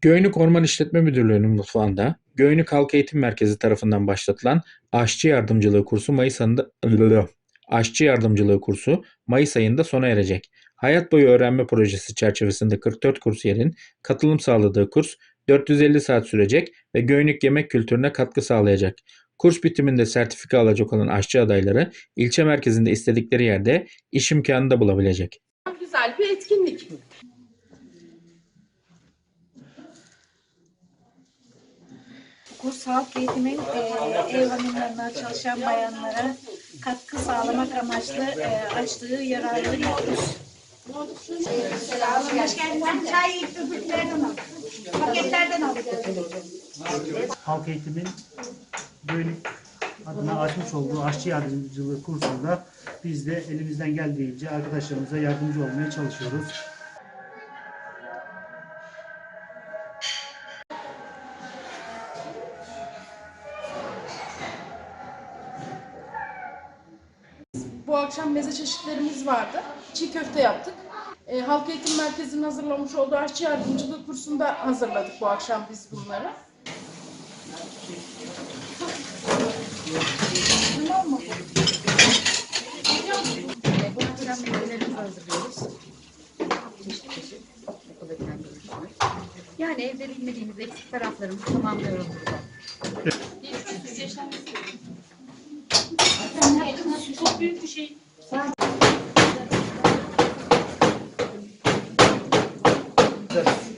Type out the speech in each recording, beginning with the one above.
Göynük Orman İşletme Müdürlüğü'nün mutfağında Göynük Halk Eğitim Merkezi tarafından başlatılan aşçı yardımcılığı kursu Mayıs ayında aşçı yardımcılığı kursu Mayıs ayında sona erecek. Hayat boyu öğrenme projesi çerçevesinde 44 kursiyerin katılım sağladığı kurs 450 saat sürecek ve Göynük yemek kültürüne katkı sağlayacak. Kurs bitiminde sertifika alacak olan aşçı adayları ilçe merkezinde istedikleri yerde iş imkanı da bulabilecek. Güzel bir etkinlik. Kurs halk eğitimin e, ev hanımlarına çalışan bayanlara katkı sağlamak amaçlı e, açtığı yararlı kurs. Hoş geldin. Ben çay öbürlerden al. Paketlerden al. Halk Eğitim'in Göynük adına açmış olduğu aşçı yardımcılığı kursunda biz de elimizden geldiğince arkadaşlarımıza yardımcı olmaya çalışıyoruz. Akşam meze çeşitlerimiz vardı. Çiğ köfte yaptık. E, Halk Eğitim Merkezi'nin hazırlamış olduğu aşçı yardımcılığı kursunda hazırladık bu akşam biz bunları. Bu akşam mezelerimizi hazırlıyoruz. Çeşit çeşit. Yani evde bilmediğimiz eksik taraflarımızı tamamlıyoruz burada. Çok büyük bir şey.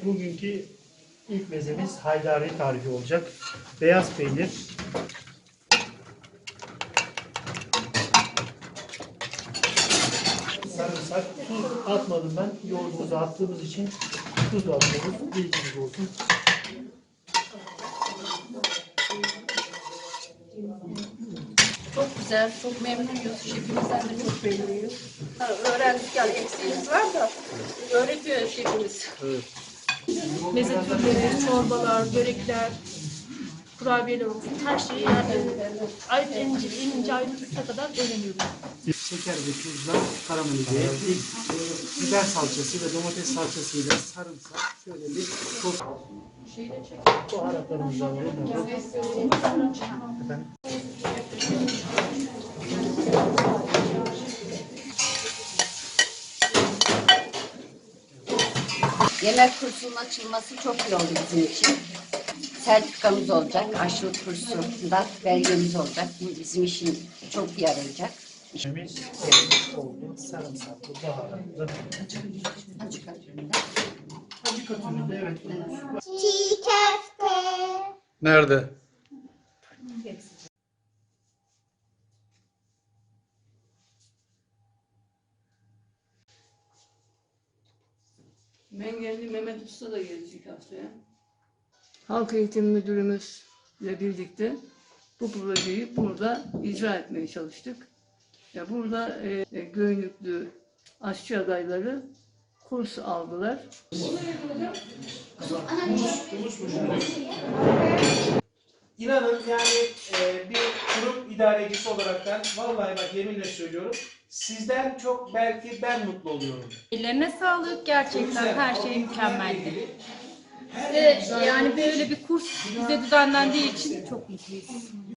Bugünkü ilk mezemiz haydari tarifi olacak. Beyaz peynir, sarımsak, tuz atmadım ben. Yoğurdumuzu attığımız için tuz da atıyoruz. Bilginiz olsun. Çok güzel, çok memnunuz. Şefimizden de çok beğeniyoruz. Ha, öğrendik yani eksiğimiz var da öğretiyor şefimiz. Meze türleri, çorbalar, börekler, kurabiyeler olsun. Her şeyi yani ay- en ince, en ince ayrıntısına kadar öğreniyoruz. Şeker ve tuzla karamelize ettik. Biber salçası ve domates salçasıyla sarımsak şöyle bir sos. Baharatlarımızı alalım. Efendim? Yemek kursunun açılması çok iyi oldu bizim için. Sertifikamız olacak, aşçılık kursunda belgemiz olacak. Bu bizim için çok iyi yarayacak. İşimiz olmuş oldu. Sarımsaklı, baharatlı. Açık açığında. Acı katımında evet. Çiğ köfte. Nerede? Mengenli Mehmet Usta da gelecek haftaya. Halk Eğitim Müdürümüzle birlikte bu projeyi burada icra etmeye çalıştık. Ya burada e, e, Göynüklü aşçı adayları kurs aldılar. İnanın yani e, bir kurum idarecisi olaraktan vallahi bak yeminle söylüyorum sizden çok belki ben mutlu oluyorum. Ellerine sağlık. Gerçekten her şey mükemmeldi. Her Ve güzel- yani böyle bir kurs bize düzenlendiği için çok mutluyuz.